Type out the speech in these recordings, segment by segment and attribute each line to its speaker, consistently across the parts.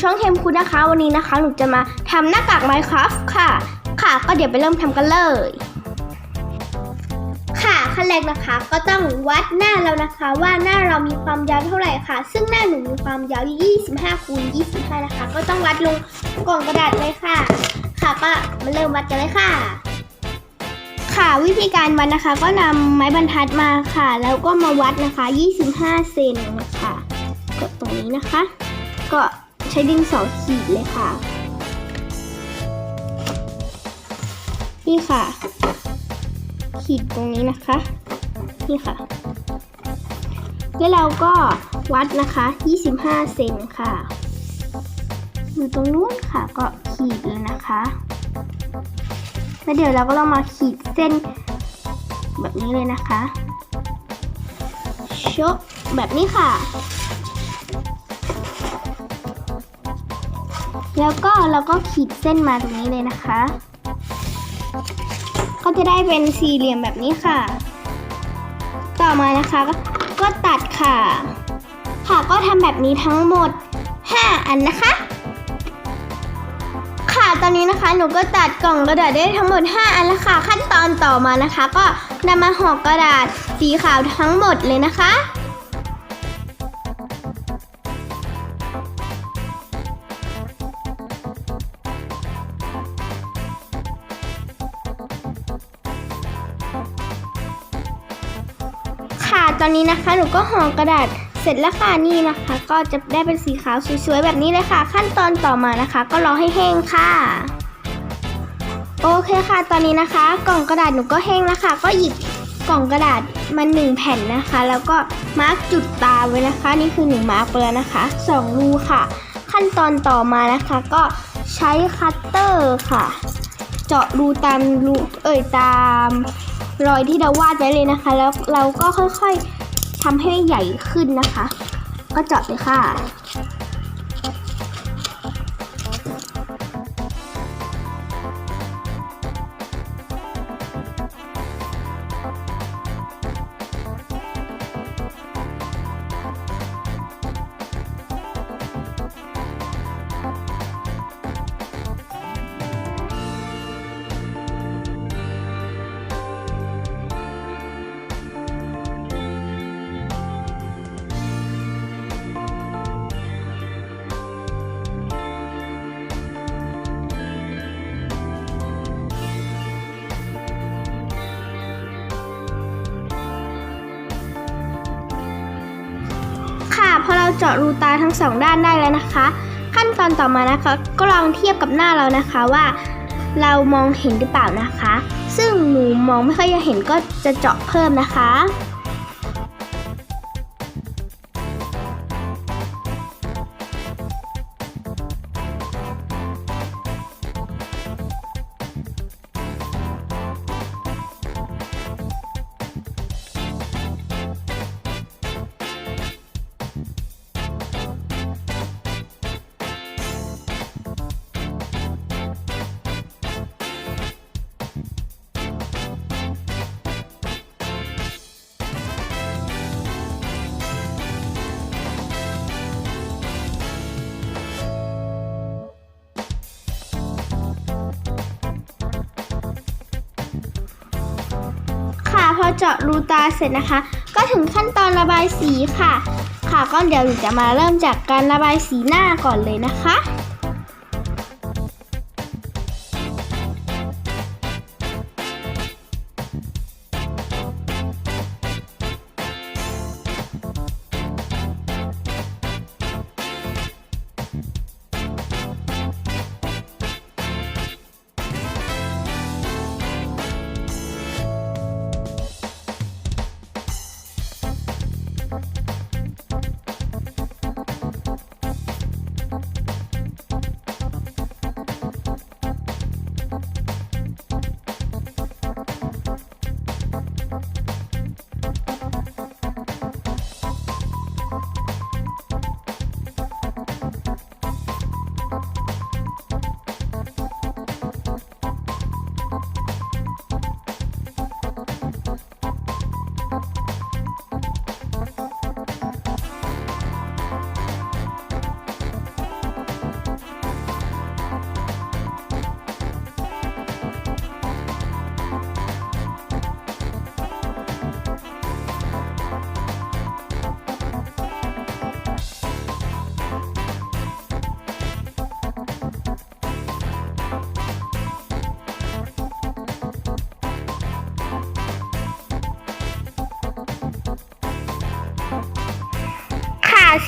Speaker 1: ช่องเทมคุณนะคะ วันนี้นะคะหนูจะมาทำหน้ากาก Minecraft ค่ะ ค่ะ ก็เดี๋ยวไปเริ่มทำกันเลย ค่ะขั้นแรกนะคะ ก็ต้องวัดหน้าเรานะคะ ว่าหน้าเรามีความยาวเท่าไหร่ค่ะ ซึ่งหน้าหนูมีความยาว 25คูณ25 นะคะ ก็ต้องวัดลงกล่องกระดาษเลยค่ะ ค่ะก็มาเริ่มวัดกันเลยค่ะค่ะวิธีการวัดนะคะก็นำไม้บรรทัดมาค่ะ แล้วก็มาวัดนะคะ 25 เซนนะคะกดตรงนี้นะคะ ก็ ใช้ดินสอขีดเลยค่ะ นี่ค่ะ ขีดตรงนี้นะคะ นี่ค่ะ แล้วเราก็วัดนะคะ 25 เซนค่ะ อยู่ตรงนู้นค่ะก็ขีดเลยนะคะ แล้วเดี๋ยวเราก็ลองมาขีดเส้นแบบนี้เลยนะคะชกแบบนี้ค่ะ แล้วก็เราก็ขีดเส้นมาตรงนี้เลยนะคะ ก็จะได้เป็นสี่เหลี่ยมแบบนี้ค่ะ ต่อมานะคะก็ก็ตัดค่ะ ค่ะก็ทำแบบนี้ทั้งหมด 5 อันนะคะ ค่ะตอนนี้นะคะหนูก็ตัดกล่องกระดาษได้ทั้งหมด 5 อันแล้วค่ะ ขั้นตอนต่อมานะคะ ก็นำมาห่อกระดาษสีขาวทั้งหมดเลยนะคะ นี้นะคะ หนูก็ห่อกระดาษเสร็จแล้วค่ะนี่นะคะ ก็จะได้เป็นสีขาวสวยๆแบบนี้เลยค่ะ ขั้นตอนต่อมานะคะ ก็รอให้แห้งค่ะ โอเคค่ะ ตอนนี้นะคะ กล่องกระดาษหนูก็แห้งแล้วค่ะก็หยิบกล่องกระดาษมาหนึ่งแผ่นนะคะ แล้วก็มาร์กจุดตาไว้นะคะ นี่คือหนูมาร์กไปแล้วนะคะสองรูค่ะ ขั้นตอนต่อมานะคะ ก็ใช้คัตเตอร์ค่ะ เจาะรูตามรูเอ่ยตามรอยที่เราวาดไว้เลยนะคะ แล้วเราก็ค่อยๆ ทำให้ใหญ่ขึ้นนะคะ ก็เจาะเลยค่ะ เจาะรูตาทั้งสองด้านได้แล้วนะคะ ขั้นตอนต่อมานะคะ ก็ลองเทียบกับหน้าเรานะคะว่า เรามองเห็นหรือเปล่านะคะ ซึ่งหนูมองไม่ค่อยจะเห็นก็จะเจาะเพิ่มนะคะ เจาะรูตาเสร็จนะคะ ก็ถึงขั้นตอนระบายสีค่ะ ค่ะก็เดี๋ยวหนูจะมาเริ่มจากการระบายสีหน้าก่อนเลยนะคะ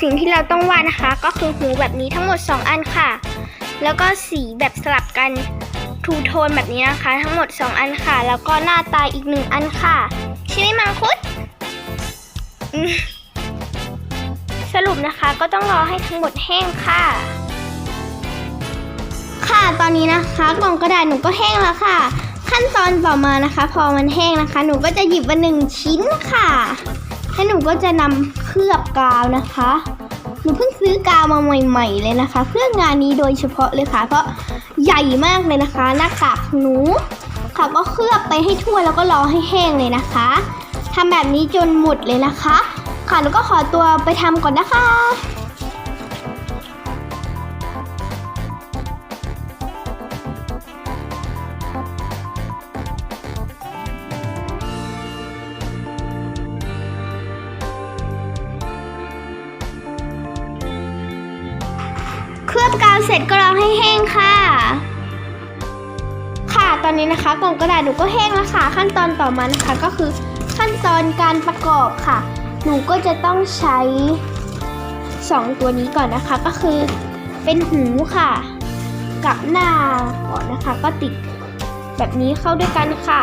Speaker 1: สิ่งที่เราต้องวาดนะคะ ก็คือหูแบบนี้ทั้งหมด 2 อันค่ะ แล้วก็สีแบบสลับกันทูโทนแบบนี้นะคะ ทั้งหมด 2 อันค่ะ แล้วก็หน้าตาอีกหนึ่งอันค่ะ ใช่ไหมมังคุดสรุปนะคะก็ต้องรอให้ทั้งหมดแห้งค่ะ ค่ะตอนนี้นะคะกล่องกระดาษหนูก็แห้งแล้วค่ะ ขั้นตอนต่อมานะคะ พอมันแห้งนะคะ หนูก็จะหยิบมาหนึ่งชิ้นค่ะ แล้วหนูก็จะนำเคลือบกาวนะคะ หนูเพิ่งซื้อกาวมาใหม่ๆเลยนะคะ เพื่องานนี้โดยเฉพาะเลยค่ะ เพราะใหญ่มากเลยนะคะ หน้ากากหนู ค่ะก็เคลือบไปให้ทั่วแล้วก็รอให้แห้งเลยนะคะทำแบบนี้จนหมดเลยนะคะ ค่ะแล้วก็ขอตัวไปทำก่อนนะคะ ค่ะ ค่ะตอนนี้นะคะกล่องกระดาษหนูก็แห้งแล้วค่ะ ขั้นตอนต่อมานะคะ ก็คือขั้นตอนการประกอบค่ะ หนูก็จะต้องใช้ 2 ตัวนี้ก่อนนะคะ ก็คือเป็นหูค่ะ กับหน้าก่อนนะคะ ก็ติดแบบนี้เข้าด้วยกันค่ะ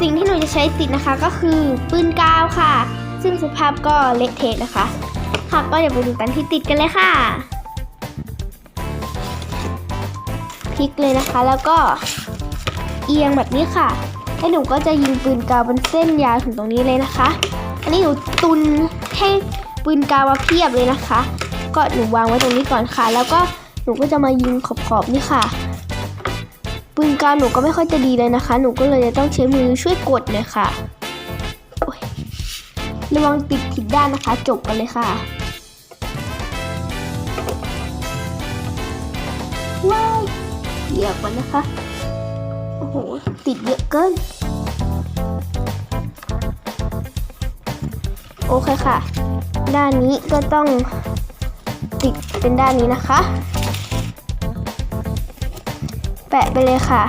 Speaker 1: สิ่งที่หนูจะใช้ติดนะคะ ก็คือปืนกาวค่ะ ซึ่งสภาพก็เละเทะนะคะ ค่ะก็เดี๋ยวไปดูกันที่ติดกันเลยค่ะ ลิกเลยนะคะ แล้วก็เอียงแบบนี้ค่ะ แล้วหนูก็จะยิงปืนกาวเป็นเส้นยาวถึงตรงนี้เลยนะคะ อันนี้หนูตุนให้ปืนกาวมาเพียบเลยนะคะ ก็หนูวางไว้ตรงนี้ก่อนค่ะ แล้วก็หนูก็จะมายิงขอบๆนี่ค่ะ ปืนกาวหนูก็ไม่ค่อยจะดีเลยนะคะ หนูก็เลยจะต้องใช้มือช่วยกดหน่อยค่ะระวังติดผิดด้านนะคะ จบกันเลยค่ะ ว้าย เหยียบมันนะคะ โอ้โห ติดเยอะเกิน โอเคค่ะ ด้านนี้ก็ต้องติดเป็นด้านนี้นะคะ แปะไปเลยค่ะ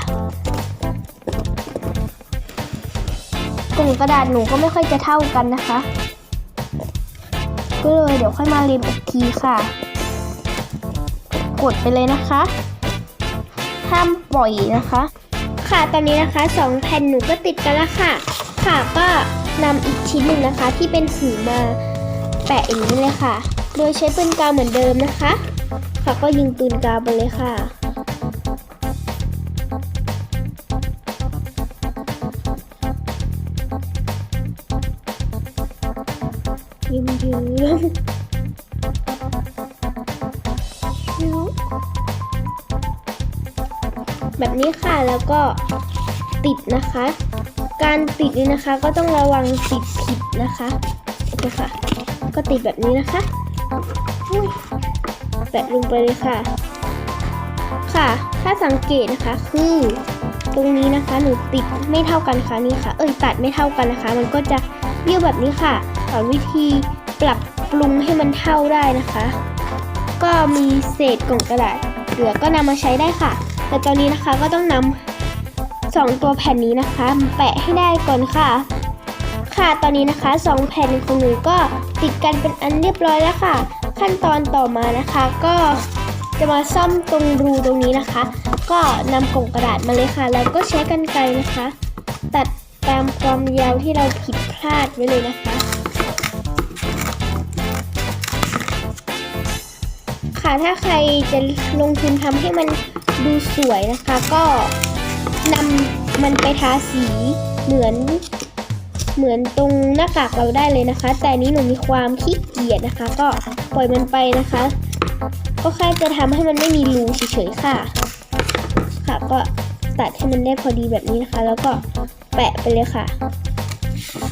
Speaker 1: กล่องกระดาษหนูก็ไม่ค่อยจะเท่ากันนะคะ ก็เลยเดี๋ยวค่อยมาเรียนอีกทีค่ะ กดไปเลยนะคะ ห้ามปล่อยนะคะ ค่ะตอนนี้นะคะสองแผ่นหนูก็ติดกันแล้วค่ะ ค่ะก็นำอีกชิ้นหนึ่งนะคะ ที่เป็นหูมาแปะอย่างนี้เลยค่ะ โดยใช้ปืนกาวเหมือนเดิมนะคะ ค่ะก็ยิงปืนกาวไปเลยค่ะยิ้มยิ้ม แบบนี้ค่ะแล้วก็ติดนะคะ การติดนี่นะคะก็ต้องระวังติดผิดนะคะนี่ค่ะ ก็ติดแบบนี้นะคะแปะลงไปเลยค่ะ ค่ะ ถ้าสังเกตนะคะคือ ตรงนี้นะคะหนูติดไม่เท่ากันค่ะนี่ค่ะ เอ้ยตัดไม่เท่ากันนะคะ มันก็จะเบี้ยวแบบนี้ค่ะสอนวิธีปรับปรุงให้มันเท่าได้นะคะ ก็มีเศษกล่องกระดาษเหลือก็นำมาใช้ได้ค่ะ แต่ตอนนี้นะคะก็ต้องนำสองตัวแผ่นนี้นะคะแปะให้ได้ก่อนค่ะ ค่ะตอนนี้นะคะสองแผ่นของหนูก็ติดกันเป็นอันเรียบร้อยแล้วค่ะ ขั้นตอนต่อมานะคะก็จะมาซ่อมตรงรูตรงนี้นะคะ ก็นำกล่องกระดาษมาเลยค่ะ แล้วก็ใช้กรรไกรนะคะ ตัดตามความยาวที่เราผิดพลาดไว้เลยนะคะ ค่ะถ้าใครจะลงทุนทำให้มัน ดูสวยนะคะก็นำมันไปทาสีเหมือนเหมือนตรงหน้ากากเราได้เลยนะคะ แต่นี้หนูมีความขี้เกียจนะคะ ก็ปล่อยมันไปนะคะ ก็แค่จะทำให้มันไม่มีรูเฉยๆค่ะ ค่ะก็ตัดให้มันได้พอดีแบบนี้นะคะ แล้วก็แปะไปเลยค่ะ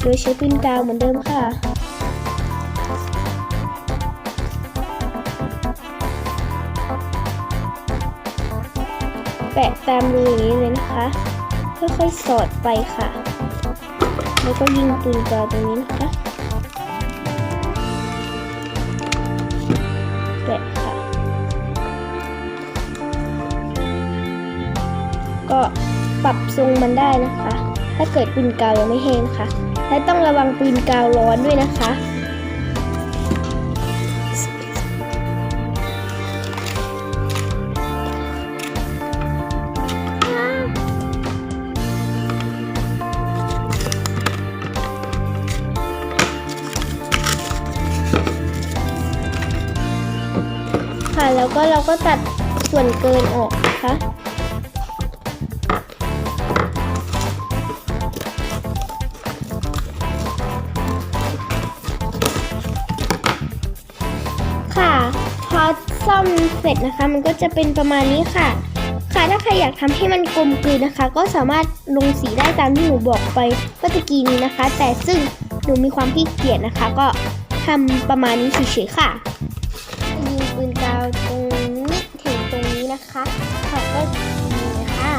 Speaker 1: โดยใช้ปืนกาวเหมือนเดิมค่ะะตามรูอย่างนี้เลยนะคะ ค่อยๆสอดไปค่ะ แล้วก็ยิงปืนกาวตรงนี้นะคะแปะค่ะ ก็ปรับทรงมันได้นะคะ ถ้าเกิดปืนกาวยังไม่แห้งนะคะและต้องระวังปืนกาวร้อนด้วยนะคะ แล้วก็เราก็ตัดส่วนเกินออกนะคะค่ะพอซ่อมเสร็จนะคะ มันก็จะเป็นประมาณนี้ค่ะ ค่ะถ้าใครอยากทำให้มันกลมกลืนนะคะ ก็สามารถลงสีได้ตามที่หนูบอกไปเมื่อกี้นี้นะคะ แต่ซึ่งหนูมีความขี้เกียจนะคะ ก็ทำประมาณนี้เฉยๆค่ะยิงปืน ตรงนี้ถึงตรงนี้นะคะค่ะก็ยิงเลยค่ะ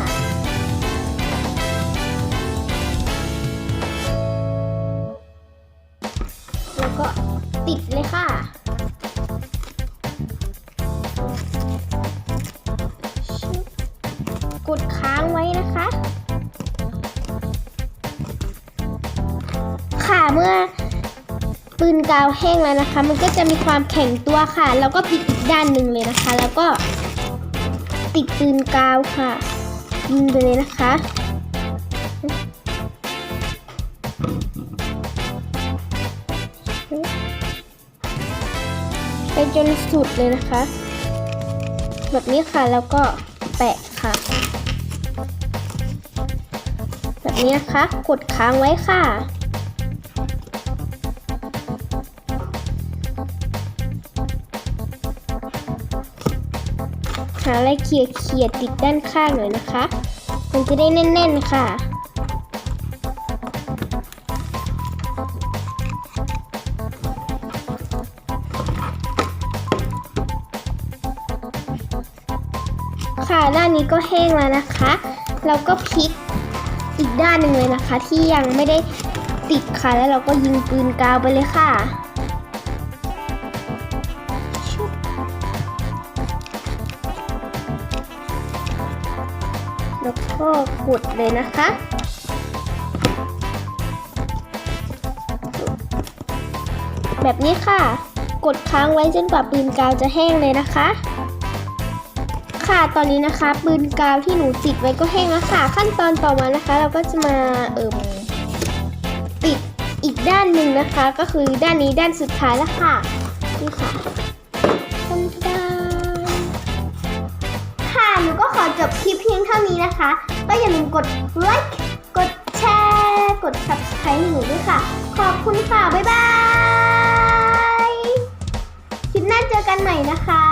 Speaker 1: แล้วก็ติดเลยค่ะกดค้างไว้นะคะ ค่ะเมื่อ ปืนกาวแห้งแล้วนะคะ มันก็จะมีความแข็งตัวค่ะ แล้วก็พลิกอีกด้านหนึ่งเลยนะคะ แล้วก็ติดปืนกาวค่ะยิงไปเลยนะคะ ไปจนสุดเลยนะคะ แบบนี้ค่ะแล้วก็แปะค่ะ แบบนี้นะคะ กดค้างไว้ค่ะ หาอะไรเขี่ยเขี่ยติดด้านข้างหน่อยนะคะ มันจะได้แน่น ๆค่ะ ค่ะด้านนี้ก็แห้งแล้วนะคะ เราก็พลิกอีกด้านหนึ่งเลยนะคะ ที่ยังไม่ได้ติดค่ะแล้วเราก็ยิงปืนกาวไปเลยค่ะ กดเลยนะคะ แบบนี้ค่ะ กดค้างไว้จนกว่าปืนกาวจะแห้งเลยนะคะ ค่ะตอนนี้นะคะ ปืนกาวที่หนูติดไว้ก็แห้งแล้วค่ะ ขั้นตอนต่อมานะคะ เราก็จะมาเอิมติดอีกด้านหนึ่งนะคะ ก็คือด้านนี้ด้านสุดท้ายแล้วค่ะนี่ค่ะ บคลิปเพียงเท่านี้นะคะ ก็อย่าลืมกดไลค์กดแชร์กด subscribe ให้หนูด้วยค่ะ ขอบคุณค่ะ บ๊ายบาย คลิปหน้าเจอกันใหม่นะคะ